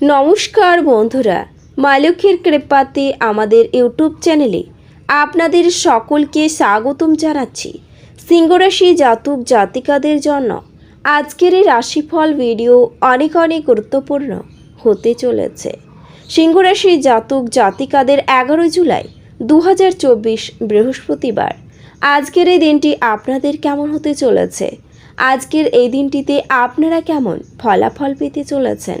নমস্কার বন্ধুরা মালক্ষীর কৃপাতে আমাদের ইউটিউব চ্যানেলে আপনাদের সকলকে স্বাগতম জানাচ্ছি। সিংহরাশি জাতক জাতিকাদের জন্য আজকের এই রাশিফল ভিডিও অনেক অনেক গুরুত্বপূর্ণ হতে চলেছে। সিংহরাশি জাতক জাতিকাদের এগারো জুলাই দু হাজার চব্বিশ বৃহস্পতিবার। আজকের এই দিনটি আপনাদের কেমন হতে চলেছে? আজকের এই দিনটিতে আপনারা কেমন ফলাফল পেতে চলেছেন?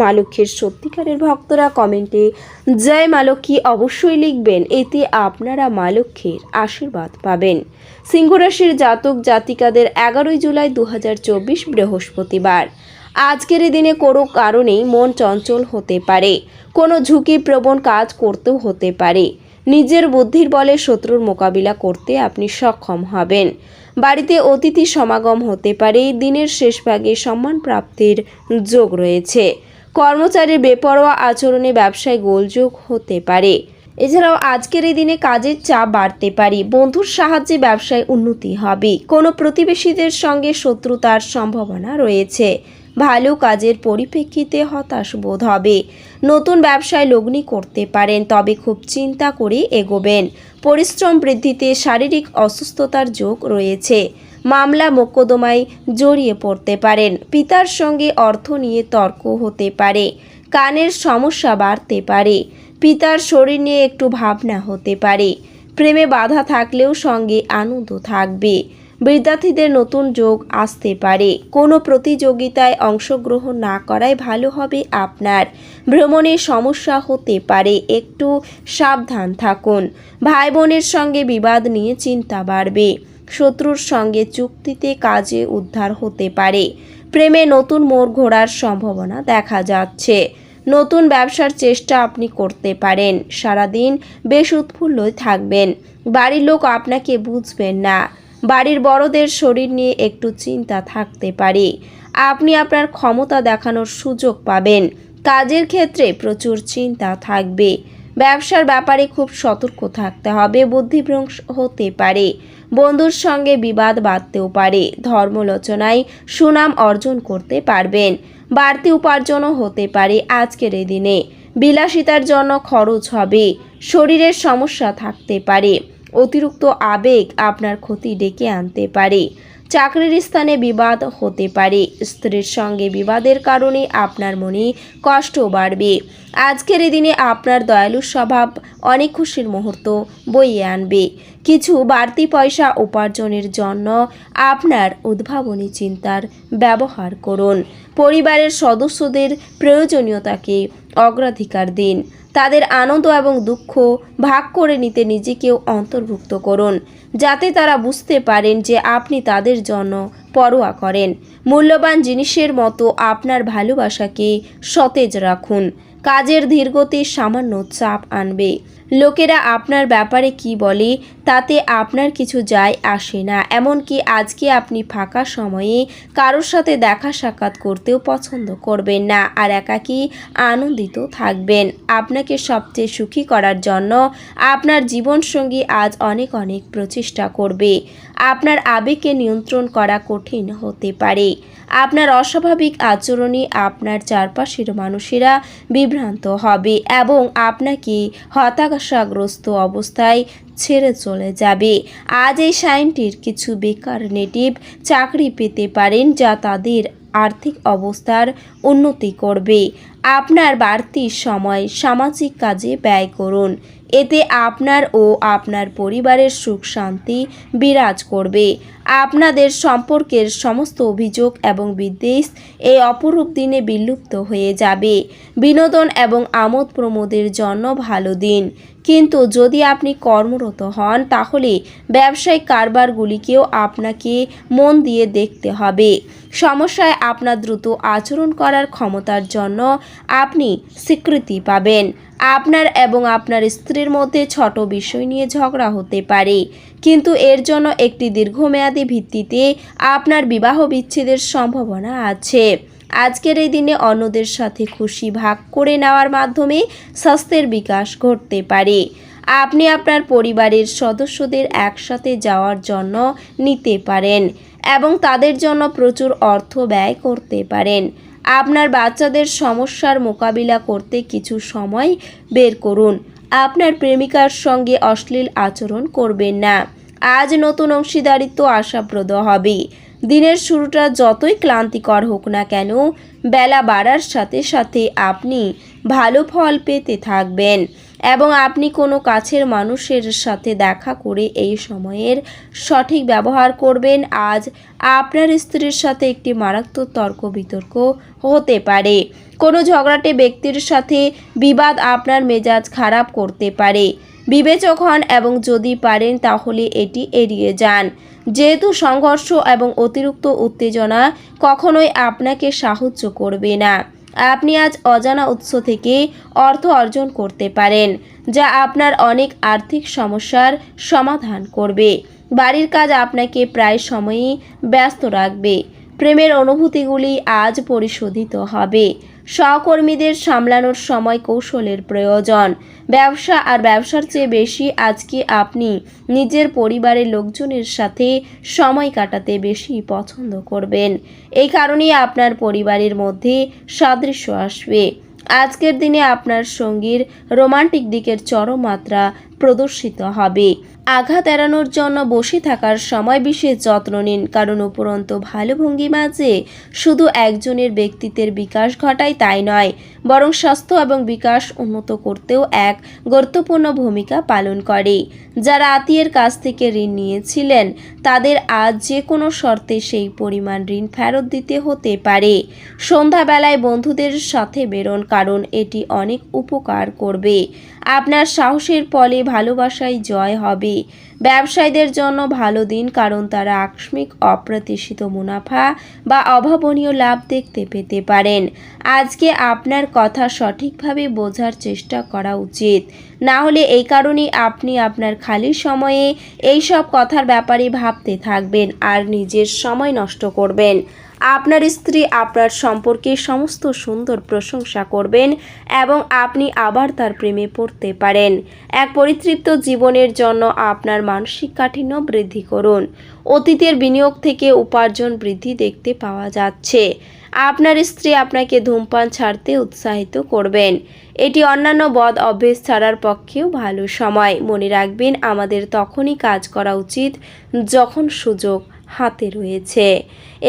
মা লক্ষ্মীর সত্যিকারের ভক্তরা কমেন্টে, জয় মা লক্ষ্মী অবশ্যই লিখবেন, এতে আপনারা মা লক্ষ্মীর আশীর্বাদ পাবেন। সিংহরাশির জাতক জাতিকাদের এগারোই জুলাই দু হাজার চব্বিশ বৃহস্পতিবার। আজকের দিনে কোনো কারণেই মন চঞ্চল হতে পারে, কোনো ঝুঁকিপ্রবণ কাজ করতেও হতে পারে। নিজের বুদ্ধির বলে শত্রুর মোকাবিলা করতে আপনি সক্ষম হবেন। বাড়িতে অতিথি সমাগম হতে পারে, দিনের শেষ ভাগে সম্মান প্রাপ্তির যোগ রয়েছে। কর্মচারীর বেপরোয়া আচরণে ব্যবসায় গোলযোগ হতে পারে। এছাড়াও আজকের এই দিনে কাজের চাপ বাড়তে পারে। বন্ধুর সাহায্যে ব্যবসায় উন্নতি হবে। কোনো প্রতিবেশীদের সঙ্গে শত্রুতার সম্ভাবনা রয়েছে। ভালো কাজের পরিপ্রেক্ষিতে হতাশ বোধ হবে। নতুন ব্যবসায় লগ্নি করতে পারেন, তবে খুব চিন্তা করে এগোবেন। পরিশ্রম বৃদ্ধিতে শারীরিক অসুস্থতার যোগ রয়েছে। মামলা মোকদ্দমায় জড়িয়ে পড়তে পারেন। পিতার সঙ্গে অর্থ নিয়ে তর্ক হতে পারে। কানের সমস্যা বাড়তে পারে। পিতার শরীর নিয়ে একটু ভাবনা হতে পারে। প্রেমে বাধা থাকলেও সঙ্গে আনন্দ থাকবে। বিদ্যার্থীদের নতুন যোগ আসতে পারে। কোনো প্রতিযোগিতায় অংশগ্রহণ না করাই ভালো হবে আপনার। ভ্রমণের সমস্যা হতে পারে। একটু সাবধান থাকুন। ভাই বোনের সঙ্গে বিবাদ নিয়ে চিন্তা বাড়বে। শত্রুর সঙ্গে চুক্তিতে কাজে উদ্ধার হতে পারে। প্রেমে নতুন মোড় ঘোরার সম্ভাবনা দেখা যাচ্ছে। নতুন ব্যবসার চেষ্টা আপনি করতে পারেন। সারাদিন বেশ উৎফুল্লই থাকবেন। বাড়ির লোক আপনাকে বুঝবেন না। বাড়ির বড়দের শরীর নিয়ে একটু চিন্তা থাকতে পারে। আপনি আপনার ক্ষমতা দেখানোর সুযোগ পাবেন। কাজের ক্ষেত্রে প্রচুর চিন্তা থাকবে। ব্যবসার ব্যাপারে খুব সতর্ক থাকতে হবে, বুদ্ধিভ্রংশ হতে পারে, বন্ধুর সঙ্গে বিবাদ বাঁধতেও পারে, ধর্মলোচনায় সুনাম অর্জন করতে পারবেন, বাড়তি উপার্জনও হতে পারে আজকের এই দিনে, বিলাসিতার জন্য খরচ হবে, শরীরের সমস্যা থাকতে পারে, অতিরিক্ত আবেগ আপনার ক্ষতি ডেকে আনতে পারে চাকরির স্থানে বিবাদ হতে পারে। স্ত্রীর সঙ্গে বিবাদের কারণে আপনার মনে কষ্ট বাড়বে। আজকের এই দিনে আপনার দয়ালু স্বভাব অনেক খুশির মুহূর্ত বইয়ে আনবে। কিছু বাড়তি পয়সা উপার্জনের জন্য আপনার উদ্ভাবনী চিন্তার ব্যবহার করুন। পরিবারের সদস্যদের প্রয়োজনীয়তাকে অগ্রাধিকার দিন। তাদের আনন্দ এবং দুঃখ ভাগ করে নিতে নিজেকেও অন্তর্ভুক্ত করুন, যাতে তারা বুঝতে পারেন যে আপনি তাদের জন্য পরোয়া করেন। মূল্যবান জিনিসের মতো আপনার ভালোবাসাকে সতেজ রাখুন। কাজের ধীরগতি সামান্য চাপ আনবে। লোকেরা আপনার ব্যাপারে কি বলে, তাতে আপনার কিছু যায় আসে না। এমনকি আজকে আপনি ফাঁকা সময়ে কারোর সাথে দেখা সাক্ষাৎ করতেও পছন্দ করবেন না আর একাকী আনন্দিত থাকবেন। আপনাকে সবচেয়ে সুখী করার জন্য আপনার জীবনসঙ্গী আজ অনেক অনেক প্রচেষ্টা করবে। আপনার আবেগকে নিয়ন্ত্রণ করা কঠিন হতে পারে। আপনার অস্বাভাবিক আচরণে আপনার চারপাশের মানুষেরা বিভ্রান্ত হবে এবং আপনাকে হতাশাগ্রস্ত অবস্থায় ছেড়ে চলে যাবে। আজ এই সাইনটির কিছু বেকার নেটিভ চাকরি পেতে পারেন যা তাদের আর্থিক অবস্থার উন্নতি করবে। আপনার বাড়তি সময় সামাজিক কাজে ব্যয় করুন। এতে আপনার ও আপনার পরিবারের সুখ শান্তি বিরাজ করবে। আপনাদের সম্পর্কের সমস্ত অভিযোগ এবং বিদ্বেষ এই অপরূপ দিনে বিলুপ্ত হয়ে যাবে। বিনোদন এবং আমোদ প্রমোদের জন্য ভালো দিন। কিন্তু যদি আপনি কর্মরত হন, তাহলে ব্যবসায়িক কারবারগুলিকেও আপনাকে মন দিয়ে দেখতে হবে। সমস্যায় আপনার দ্রুত আচরণ করার ক্ষমতার জন্য আপনি স্বীকৃতি পাবেন। আপনার এবং আপনার স্ত্রীর মধ্যে ছোট বিষয় নিয়ে ঝগড়া হতে পারে। কিন্তু এর জন্য একটি দীর্ঘমেয়াদী ভিত্তিতে আপনার বিবাহ বিচ্ছেদের সম্ভাবনা আছে। আজকের এই দিনে অন্যদের সাথে খুশি ভাগ করে নেওয়ার মাধ্যমে স্বাস্থ্যের বিকাশ ঘটতে পারে। আপনি আপনার পরিবারের সদস্যদের একসাথে যাওয়ার জন্য নিতে পারেন এবং তাদের জন্য প্রচুর অর্থ ব্যয় করতে পারেন। আপনার বাচ্চাদের সমস্যার মোকাবিলা করতে কিছু সময় বের করুন। আপনার প্রেমিকার সঙ্গে অশ্লীল আচরণ করবেন না। আজ নতুন অংশীদারিত্ব আশাপ্রদ হবে দিনের শুরুটা যতই ক্লান্তিকর হোক না কেন, বেলা বাড়ার সাথে সাথে আপনি ভালো ফল পেতে থাকবেন। এবং আপনি কোনো কাছের মানুষের সাথে দেখা করে এই সময়ের সঠিক ব্যবহার করবেন। আজ আপনার স্ত্রীর সাথে একটি মারাত্মক তর্ক বিতর্ক হতে পারে। কোনো ঝগড়াটে ব্যক্তির সাথে বিবাদ আপনার মেজাজ খারাপ করতে পারে। বিবেচক হন এবং যদি পারেন তাহলে এটি এড়িয়ে যান। যেহেতু সংঘর্ষ এবং অতিরিক্ত উত্তেজনা কখনোই আপনাকে সাহায্য করবে না। আপনি আজ অজানা উৎস থেকে অর্থ অর্জন করতে পারেন, যা আপনার অনেক আর্থিক সমস্যার সমাধান করবে। বাড়ির কাজ আপনাকে প্রায় সময়ই ব্যস্ত রাখবে। প্রেমের অনুভূতিগুলি আজ পরিশোধিত হবে। সহকর্মীদের সামলানোর সময় কৌশলের প্রয়োজন। ব্যবসা আর ব্যবসার চেয়ে বেশি আজকে আপনি নিজের পরিবারের লোকজনের সাথে সময় কাটাতে বেশি পছন্দ করবেন। এই কারণেই আপনার পরিবারের মধ্যে সাদৃশ্য আসবে। আজকের দিনে আপনার সঙ্গীর রোমান্টিক দিকের চরম মাত্রা প্রদর্শিত হবে। আঘাত এড়ানোর জন্য বসে থাকার সময় বিশেষ যত্ন নিন, কারণ উপরন্ত ভালো ভঙ্গিমা যে শুধু একজনের ব্যক্তিত্বের বিকাশ ঘটায় তাই নয়, বরং স্বাস্থ্য এবং বিকাশ উন্নত করতেও এক গুরুত্বপূর্ণ ভূমিকা পালন করে। যারা আত্মীয়ের কাছ থেকে ঋণ নিয়েছিলেন, তাদের আজ যে কোনো শর্তে সেই পরিমাণ ঋণ ফেরত দিতে হতে পারে। সন্ধ্যাবেলায় বন্ধুদের সাথে বেরোন, কারণ এটি অনেক উপকার করবে। আপনার সাহসের ফলে ভালোবাসায় জয় হবে। ব্যবসায়ীদের জন্য ভালো দিন, কারণ তারা আকস্মিক, অপ্রত্যাশিত মুনাফা বা অভাবনীয় লাভ দেখতে পেতে পারেন। আজকে আপনার কথা সঠিকভাবে বোঝার চেষ্টা করা উচিত। না হলে এই কারণেই আপনি আপনার খালি সময়ে এই সব কথার ব্যাপারে ভাবতে থাকবেন আর নিজের সময় নষ্ট করবেন। আপনার স্ত্রী আপনার সম্পর্কে সমস্ত সুন্দর প্রশংসা করবেন এবং আপনি আবার তার প্রেমে পড়তে পারেন। এক পরিতৃপ্ত জীবনের জন্য আপনার মানসিক কাঠিন্য বৃদ্ধি করুন। অতীতের বিনিয়োগ থেকে উপার্জন বৃদ্ধি দেখতে পাওয়া যাচ্ছে। আপনার স্ত্রী আপনাকে ধূমপান ছাড়তে উৎসাহিত করবেন। এটি অন্যান্য বদ অভ্যেস ছাড়ার পক্ষেও ভালো সময়। মনে রাখবেন, আমাদের তখনই কাজ করা উচিত যখন সুযোগ হাতে রয়েছে।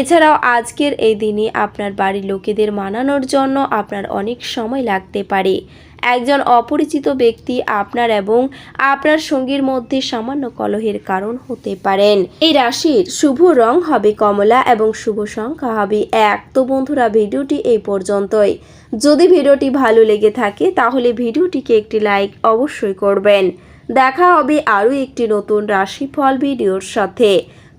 এছাড়াও আজকের এই দিনে আপনার বাড়ির লোকেদের মানানোর জন্য আপনার অনেক সময় লাগতে পারে। একজন অপরিচিত ব্যক্তি আপনার এবং আপনার সঙ্গীর মধ্যে সামান্য কলহের কারণ হতে পারেন। এই রাশির শুভ রং হবে কমলা এবং শুভ সংখ্যা হবে এক। তো বন্ধুরা, ভিডিওটি এই পর্যন্তই। যদি ভিডিওটি ভালো লেগে থাকে, তাহলে ভিডিওটিকে একটি লাইক অবশ্যই করবেন। দেখা হবে আরও একটি নতুন রাশিফল ভিডিওর সাথে।